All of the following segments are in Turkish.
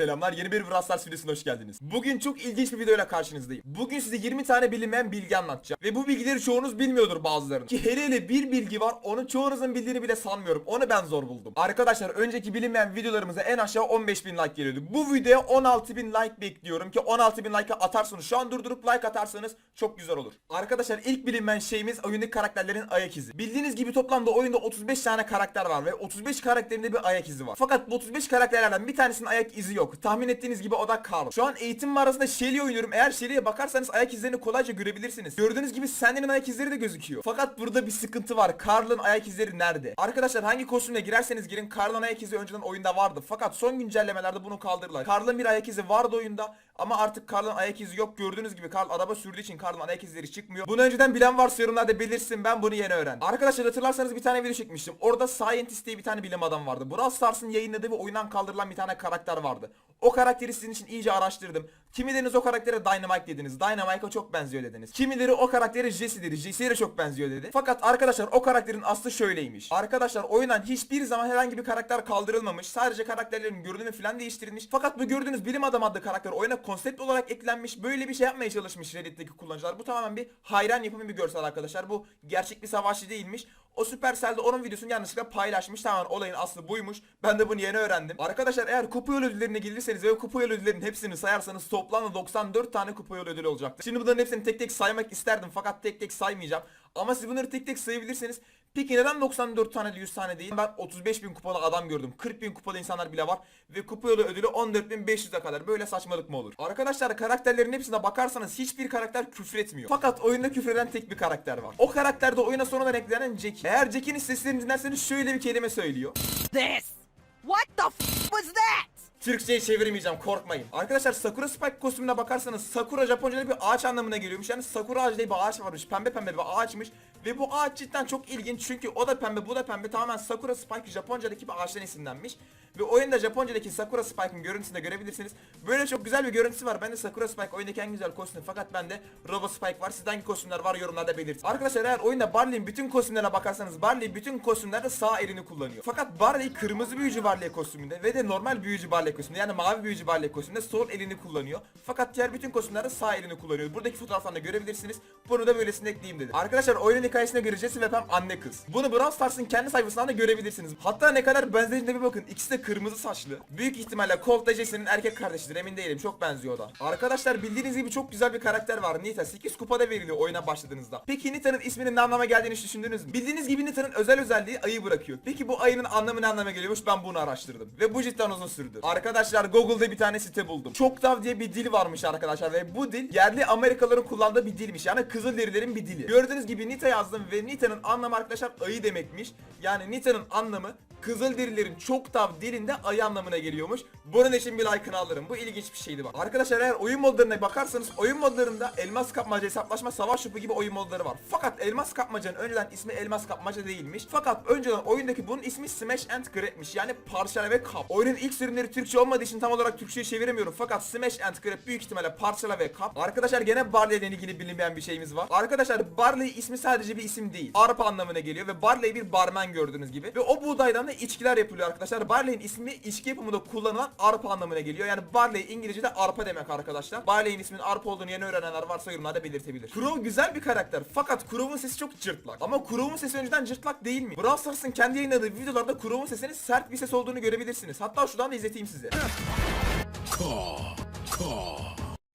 Selamlar yeni bir Brawl Stars videosuna hoş geldiniz. Bugün çok ilginç bir videoyla karşınızdayım. Bugün size 20 tane bilinmeyen bilgi anlatacağım. Ve bu bilgileri çoğunuz bilmiyordur bazılarının. Ki hele hele bir bilgi var onu çoğunuzun bildiğini bile sanmıyorum. Onu ben zor buldum. Arkadaşlar önceki bilinmeyen videolarımıza en aşağı 15.000 like geliyordu. Bu videoya 16.000 like bekliyorum ki 16.000 like atarsanız şu an durdurup like atarsanız çok güzel olur. Arkadaşlar ilk bilinmeyen şeyimiz oyundaki karakterlerin ayak izi. Bildiğiniz gibi toplamda oyunda 35 tane karakter var ve 35 karakterinde bir ayak izi var. Fakat bu 35 karakterlerden bir tanesinin ayak izi yok. Tahmin ettiğiniz gibi o da Carl. Şu an eğitim mağarasında Shelly oynuyorum. Eğer Shelly'e bakarsanız ayak izlerini kolayca görebilirsiniz. Gördüğünüz gibi Sandy'nin ayak izleri de gözüküyor. Fakat burada bir sıkıntı var. Carl'ın ayak izleri nerede? Arkadaşlar hangi kostümle girerseniz girin Carl'ın ayak izi önceden oyunda vardı. Fakat son güncellemelerde bunu kaldırdılar. Carl'ın bir ayak izi vardı oyunda ama artık Carl'ın ayak izi yok. Gördüğünüz gibi Carl araba sürdüğü için Carl'ın ayak izleri çıkmıyor. Bunu önceden bilen varsa yorumlarda belirsin. Ben bunu yeni öğrendim. Arkadaşlar hatırlarsanız bir tane video çekmiştim. Orada Scientist diye bir tane bilim adam vardı. Brawl Stars'ın yayınladığı ve oyundan kaldırılan bir tane karakter vardı. O karakteri sizin için iyice araştırdım. Kimileriniz o karaktere Dynamite dediniz. Dynamite'a çok benziyor dediniz. Kimileri o karaktere Jesse dedi. Jesse'ye de çok benziyor dedi. Fakat arkadaşlar o karakterin aslı şöyleymiş. Arkadaşlar oyundan hiçbir zaman herhangi bir karakter kaldırılmamış. Sadece karakterlerin görünümü falan değiştirilmiş. Fakat bu gördüğünüz bilim adam adlı karakter oyuna konsept olarak eklenmiş. Böyle bir şey yapmaya çalışmış Reddit'teki kullanıcılar. Bu tamamen bir hayran yapımı bir görsel arkadaşlar. Bu gerçek bir savaşçı değilmiş. O Supercell de onun videosunu yanlışlıkla paylaşmış. Tamamen olayın aslı buymuş. Ben de bunu yeni öğrendim. Arkadaşlar eğer kupa yol ödüllerine gelirseniz ve kupa yol ödüllerinin hepsini sayarsanız toplamda 94 tane kupa yol ödülü olacaktır. Şimdi bunların hepsini tek tek saymak isterdim fakat tek tek saymayacağım. Ama siz bunları tek tek sayabilirsiniz. Peki neden 94 tane değil 100 tane değil? Ben 35 bin kupalı adam gördüm. 40 bin kupalı insanlar bile var. Ve kupa yolu ödülü 14.500'e kadar. Böyle saçmalık mı olur? Arkadaşlar karakterlerin hepsine bakarsanız hiçbir karakter küfür etmiyor. Fakat oyunda küfreden tek bir karakter var. O karakter de oyuna sonradan eklenen Jackie. Eğer Jackie'nin seslerini dinlerseniz şöyle bir kelime söylüyor. this? What the f was that? Türkçe'ye çevirmeyeceğim korkmayın. Arkadaşlar Sakura Spike kostümüne bakarsanız Sakura Japonca'da bir ağaç anlamına geliyormuş. Yani Sakura ağacı diye bir ağaç varmış. Pembe pembe bir ağaçmış. Ve bu ağaç cidden çok ilginç çünkü o da pembe bu da pembe tamamen Sakura Spike Japonca'daki bir ağaçtan esinlenmiş. Ve oyunda Japonca'daki Sakura Spike'ın görüntüsünü de görebilirsiniz. Böyle çok güzel bir görüntüsü var. Bende Sakura Spike oyundaki en güzel kostüm fakat bende Robo Spike var. Sizde hangi kostümler var yorumlarda belirtin. Arkadaşlar eğer oyunda Barley'in bütün kostümlerine bakarsanız Barley bütün kostümlerde sağ elini kullanıyor. Fakat Barley kırmızı büyücü Barley kostümünde ve de normal büyücü Barley kostümünde yani mavi büyücü Barley kostümünde sol elini kullanıyor. Fakat diğer bütün kostümlerde sağ elini kullanıyor. Buradaki fotoğraftan da görebilirsiniz. Bunu da böylesine ekleyeyim dedim. Arkadaşlar oyunun hikayesine göre Jesse ve Pam anne kız. Bunu Brawl Stars'ın kendi sayfasından da görebilirsiniz. Hatta ne kadar benzediğine bir bakın. İkisi de kırmızı saçlı. Büyük ihtimalle Colt da Jesse'nin erkek kardeşidir emin değilim. Çok benziyor da. Arkadaşlar bildiğiniz gibi çok güzel bir karakter var. Nita 8 kupada veriliyor oyuna başladığınızda. Peki Nita'nın isminin ne anlama geldiğini düşündünüz mü? Bildiğiniz gibi Nita'nın özel özelliği ayı bırakıyor. Peki bu ayının anlamı ne anlama geliyormuş? Ben bunu araştırdım. Ve bu cidden uzun sürdü. Arkadaşlar Google'da bir tane site buldum. Çoktav diye bir dil varmış arkadaşlar ve bu dil yerli Amerikalıların kullandığı bir dilmiş. Yani Kızılderililerin bir dili. Gördüğünüz gibi Nita yazdım ve Nita'nın anlamı arkadaşlar ayı demekmiş. Yani Nita'nın anlamı Kızılderililerin Çoktav dilinde ayı anlamına geliyormuş. Bunun için bir like'ını alırım. Bu ilginç bir şeydi bak. Arkadaşlar eğer oyun modlarına bakarsanız oyun modlarında elmas kapmaca, hesaplaşma, savaş topu gibi oyun modları var. Fakat elmas kapmacanın önceden ismi elmas kapmaca değilmiş. Fakat önceden oyundaki bunun ismi Smash and Grab'miş. Yani parçala ve kap. Oyunun ilk sürümleri Türkçe olmadığı için tam olarak Türkçe'ye çeviremiyorum. Fakat Smash and Grab büyük ihtimalle parçala ve kap. Arkadaşlar gene Barley'le ilgili bilinmeyen bir şeyimiz var. Arkadaşlar Barley ismi sadece bir isim değil. Arpa anlamına geliyor ve Barley bir barmen gördüğünüz gibi. Ve o buğdaydan da içkiler yapılıyor arkadaşlar. Barley'in ismi içki yapımında kullanılan arpa anlamına geliyor. Yani Barley İngilizce'de arpa demek arkadaşlar. Barley'in isminin arpa olduğunu yeni öğrenenler varsa yorumlarda belirtebilir. Crow güzel bir karakter fakat Crow'un sesi çok cırtlak. Ama Crow'un sesi önceden cırtlak değil mi? Brawl Stars'ın kendi yayınladığı videolarda Crow'un sesinin sert bir ses olduğunu görebilirsiniz. Hatta şuradan da izleteyim size.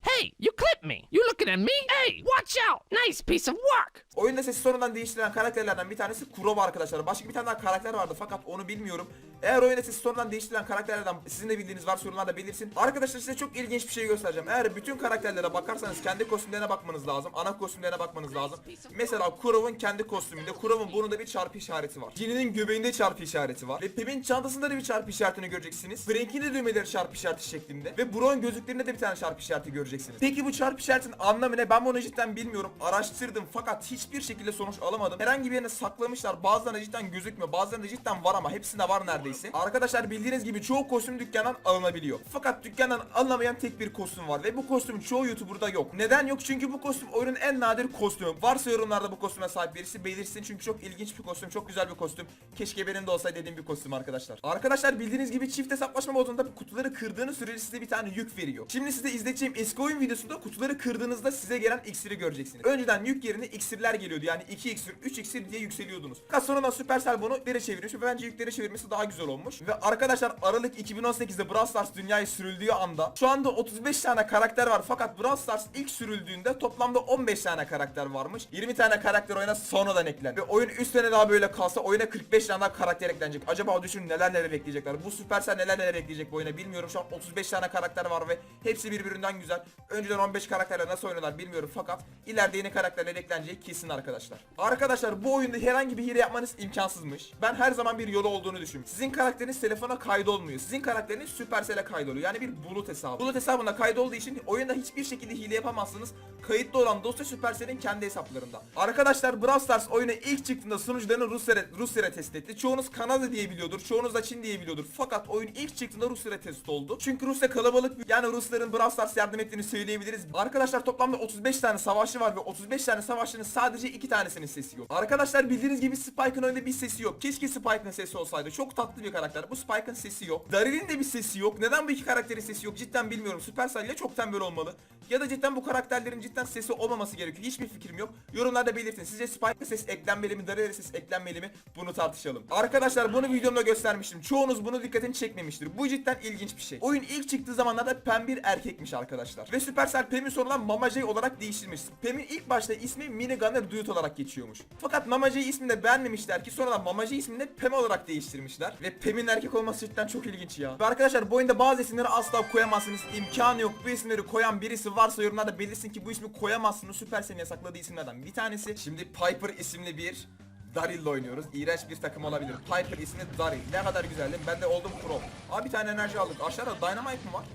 Hey, you clipped me. You looking at me? Hey, watch out. Nice piece of work. Oyunda sesi sonradan değiştirilen karakterlerden bir tanesi Kurova arkadaşlar. Başka bir tane daha karakter vardı fakat onu bilmiyorum. Eğer oyunda sesi sonradan değiştirilen karakterlerden sizin de bildiğiniz varsa yorumlarda belirsin. Arkadaşlar size çok ilginç bir şey göstereceğim. Eğer bütün karakterlere bakarsanız kendi kostümlerine bakmanız lazım. Ana kostümlerine bakmanız lazım. Mesela Kurov'un kendi kostümünde Kurov'un burnunda bir çarpı işareti var. Jin'in göbeğinde çarpı işareti var. Ve Pep'in çantasında da bir çarpı işaretini göreceksiniz. Frank'in de düğmeleri çarpı işareti şeklinde. Ve Brown gözlüklerinde de bir tane çarpı işareti göreceksiniz. Peki bu çarpı işaretin anlamı ne? Ben bunu cidden bilmiyorum. Araştırdım fakat hiç hiçbir şekilde sonuç alamadım. Herhangi bir yerine saklamışlar. Bazılarında cidden gözükmüyor. Bazılarında cidden var ama hepsinde var neredeyse. Arkadaşlar bildiğiniz gibi çoğu kostüm dükkandan alınabiliyor. Fakat dükkandan alınamayan tek bir kostüm var ve bu kostüm çoğu YouTuber'da yok. Neden yok? Çünkü bu kostüm oyunun en nadir kostümü. Varsa yorumlarda bu kostüme sahip birisi belirsin çünkü çok ilginç bir kostüm, çok güzel bir kostüm. Keşke benim de olsaydı dediğim bir kostüm arkadaşlar. Arkadaşlar bildiğiniz gibi çift hesaplaşma modunda kutuları kırdığınız sürece size bir tane yük veriyor. Şimdi size izleteceğim eski oyun videosunda kutuları kırdığınızda size gelen iksiri göreceksiniz. Önceden yük yerine iksirler geliyordu. Yani 2 iksir, 3 iksir diye yükseliyordunuz. Fakat sonradan Supercell bunu yere çeviriyor ve bence yükleri çevirmesi daha güzel olmuş. Ve arkadaşlar Aralık 2018'de Brawl Stars dünyayı sürüldüğü anda şu anda 35 tane karakter var fakat Brawl Stars ilk sürüldüğünde toplamda 15 tane karakter varmış. 20 tane karakter oyuna sonradan eklendi. Ve oyun 3 sene daha böyle kalsa oyuna 45 tane daha karakter eklenecek. Acaba düşünün neler neler ekleyecekler. Bu Supercell neler neler ekleyecek bu oyuna bilmiyorum. Şu an 35 tane karakter var ve hepsi birbirinden güzel. Önceden 15 karakterle nasıl oynuyorlar bilmiyorum fakat ileride yeni karakterler ekleneceği kesin arkadaşlar. Arkadaşlar bu oyunda herhangi bir hile yapmanız imkansızmış. Ben her zaman bir yolu olduğunu düşünüyorum. Sizin karakteriniz telefona kaydolmuyor. Sizin karakteriniz Supercell'e kaydoluyor. Yani bir bulut hesabı. Bulut hesabına kaydolduğu için oyunda hiçbir şekilde hile yapamazsınız. Kayıtlı olan dosya Supercell'in kendi hesaplarında. Arkadaşlar Brawl Stars oyuna ilk çıktığında sunucularını Rusya'ya Rusya'ya test etti. Çoğunuz Kanada diye biliyordur. Çoğunuz da Çin diye biliyordur. Fakat oyun ilk çıktığında Rusya'ya test oldu. Çünkü Rusya kalabalık bir- yani Rusların Brawl Stars yardım ettiğini söyleyebiliriz. Arkadaşlar toplamda 35 tane savaşçı var ve 35 tane savaşçının sadece 2 tanesinin sesi yok. Arkadaşlar bildiğiniz gibi Spike'ın oyunda bir sesi yok. Keşke Spike'ın sesi olsaydı. Çok tatlı bir karakter. Bu Spike'ın sesi yok. Daryl'in de bir sesi yok. Neden bu iki karakterin sesi yok? Cidden bilmiyorum. Supercell ya çok tembel olmalı ya da cidden bu karakterlerin cidden sesi olmaması gerekiyor. Hiçbir fikrim yok. Yorumlarda belirtin. Sizce Spike'ın ses eklenmeli mi? Daryl'in ses eklenmeli mi? Bunu tartışalım. Arkadaşlar bunu videomda göstermiştim. Çoğunuz bunu dikkatini çekmemiştir. Bu cidden ilginç bir şey. Oyun ilk çıktığı zamanlarda Pem bir erkekmiş arkadaşlar. Ve Supercell Pem'i sonradan Mama J olarak değiştirmiş. Pem'in ilk başta ismi Mini Gunner Dude olarak geçiyormuş. Fakat Mama J ismini de beğenmemişler ki sonradan Mama J ismini de Pem olarak değiştirmişler. Ve Pem'in erkek olması cidden çok ilginç ya. Ve arkadaşlar bu oyunda bazı isimleri asla koyamazsınız. İmkanı yok. Bu isimleri koyan birisi varsa yorumlarda belirsin ki bu ismi koyamazsınız. Supercell'in yasakladığı isimlerden bir tanesi. Şimdi Piper isimli bir Daryl'le oynuyoruz. İğrenç bir takım olabilir. Piper ismi Daryl. Ne kadar güzel değil mi? Ben de oldum pro. Abi bir tane enerji aldık. Aşağıda Dynamite mi var?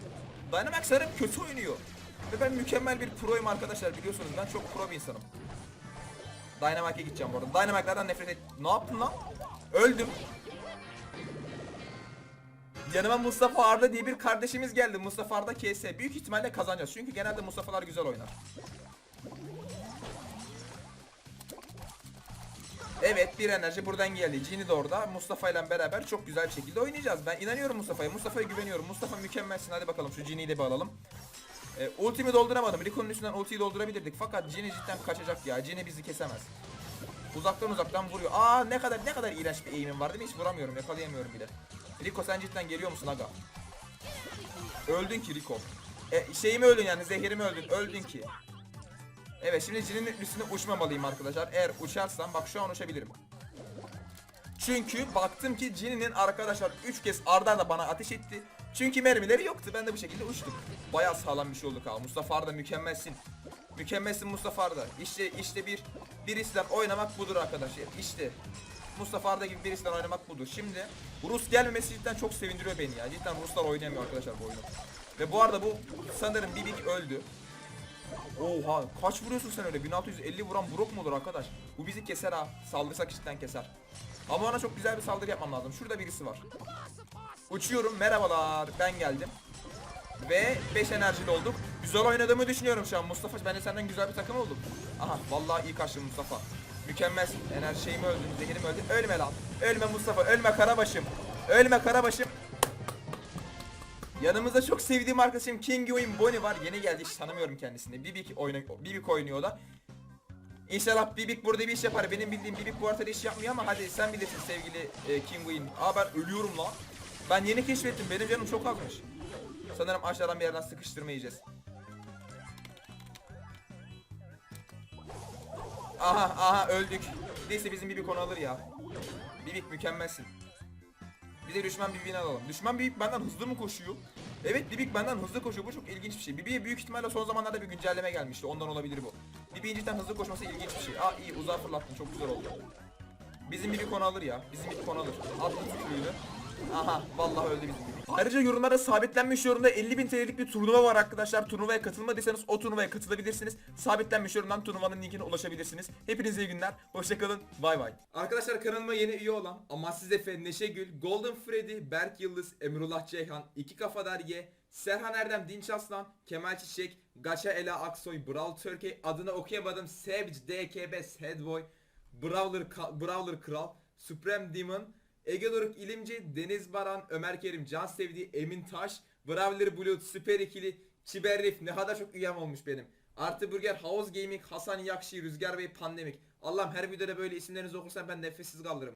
Dynamite sanırım kötü oynuyor. Ve ben mükemmel bir proyum arkadaşlar biliyorsunuz. Ben çok pro bir insanım. Dynamite'e gideceğim bu arada. Nefret et. Ne yaptın lan? Öldüm. Yanıma Mustafa Arda diye bir kardeşimiz geldi. Mustafa Arda KS. Büyük ihtimalle kazanacağız. Çünkü genelde Mustafa'lar güzel oynar. Evet bir enerji buradan geldi. Cini de orada. Mustafa ile beraber çok güzel bir şekilde oynayacağız. Ben inanıyorum Mustafa'ya. Mustafa'ya güveniyorum. Mustafa mükemmelsin. Hadi bakalım şu Cini'yi de bir alalım. E, ultimi dolduramadım. Rico'nun üstünden ultiyi doldurabilirdik. Fakat Cini cidden kaçacak ya. Cini bizi kesemez. Uzaktan uzaktan vuruyor. Aa ne kadar ne kadar iğrenç bir eğimim var değil mi? Hiç vuramıyorum. Yakalayamıyorum bile. Rico sen cidden geliyor musun aga? Öldün ki Rico. E, şeyimi öldün yani zehirimi öldün. Öldün ki. Evet şimdi Jin'in üstüne uçmamalıyım arkadaşlar. Eğer uçarsam bak şu an uçabilirim. Çünkü baktım ki Jin'in arkadaşlar 3 kez arda arda bana ateş etti. Çünkü mermileri yoktu. Ben de bu şekilde uçtum. Bayağı sağlam bir şey oldu ha. Mustafa Arda mükemmelsin. Mükemmelsin Mustafa Arda. İşte işte bir birisiyle oynamak budur arkadaşlar. İşte Mustafa Arda gibi birisiyle oynamak budur. Şimdi Rus gelmemesi cidden çok sevindiriyor beni ya. Cidden Ruslar oynayamıyor arkadaşlar bu oyunu. Ve bu arada bu sanırım Bibik öldü. Oha kaç vuruyorsun sen öyle? 1650 vuran Brock mu olur arkadaş? Bu bizi keser ha. Saldırsak cidden keser. Ama ona çok güzel bir saldırı yapmam lazım. Şurada birisi var. Uçuyorum merhabalar. Ben geldim. Ve 5 enerjili olduk. Güzel oynadığımı düşünüyorum şu an. Mustafa ben de senden güzel bir takım oldum. Aha vallahi iyi karşı Mustafa. Mükemmelsin enerji şeyimi öldün zehrimi öldün Ölme lan. Ölme Mustafa ölme karabaşım. Ölme karabaşım Yanımızda çok sevdiğim arkadaşım King Oyun Bonnie var. Yeni geldi hiç tanımıyorum kendisini. Bibik oynuyor, Bibik oynuyor da. İnşallah Bibik burada bir iş yapar. Benim bildiğim Bibik bu haritada iş yapmıyor ama hadi sen bilirsin sevgili e, King Wayne. Aa ben ölüyorum lan. Ben yeni keşfettim. Benim canım çok azmış. Sanırım aşağıdan bir yerden sıkıştırma yiyeceğiz. Aha aha öldük. Neyse bizim Bibik onu alır ya. Bibik mükemmelsin. Bir de düşman Bibi'ni alalım. Düşman Bibik benden hızlı mı koşuyor? Evet Bibik benden hızlı koşuyor. Bu çok ilginç bir şey. Bibi'ye büyük ihtimalle son zamanlarda bir güncelleme gelmişti. Ondan olabilir bu. Bibik'in cidden hızlı koşması ilginç bir şey. Aa iyi uzağa fırlattın. Çok güzel oldu. Bizim Bibik onu alır ya. Bizim Bibik onu alır. Attım tükürüğünü. Aha vallahi öldü bizim Bibik. Ayrıca yorumlarda sabitlenmiş yorumda 50.000 TL'lik bir turnuva var arkadaşlar. Turnuvaya katılmadıysanız o turnuvaya katılabilirsiniz. Sabitlenmiş yorumdan turnuvanın linkine ulaşabilirsiniz. Hepinize iyi günler. Hoşçakalın. Bay bay. Arkadaşlar kanalıma yeni üye olan Amassiz Efe, Neşegül, Golden Freddy, Berk Yıldız, Emrullah Ceyhan, İki Kafadar Ye, Serhan Erdem, Dinç Aslan, Kemal Çiçek, Gaça Ela Aksoy, Brawl Turkey, adını okuyamadım, Savage, DKB, Sadboy, Brawler, Ka- Brawler Kral, Supreme Demon, Ege Doruk İlimci, Deniz Baran, Ömer Kerim, Can Sevdi, Emin Taş, Brawler Bulut, Süper İkili, Çiberrif ne kadar çok üyem olmuş benim. Artı Burger, House Gaming, Hasan Yakşi, Rüzgar Bey, Pandemik. Allah'ım her videoda böyle isimlerinizi okursam ben nefessiz kalırım.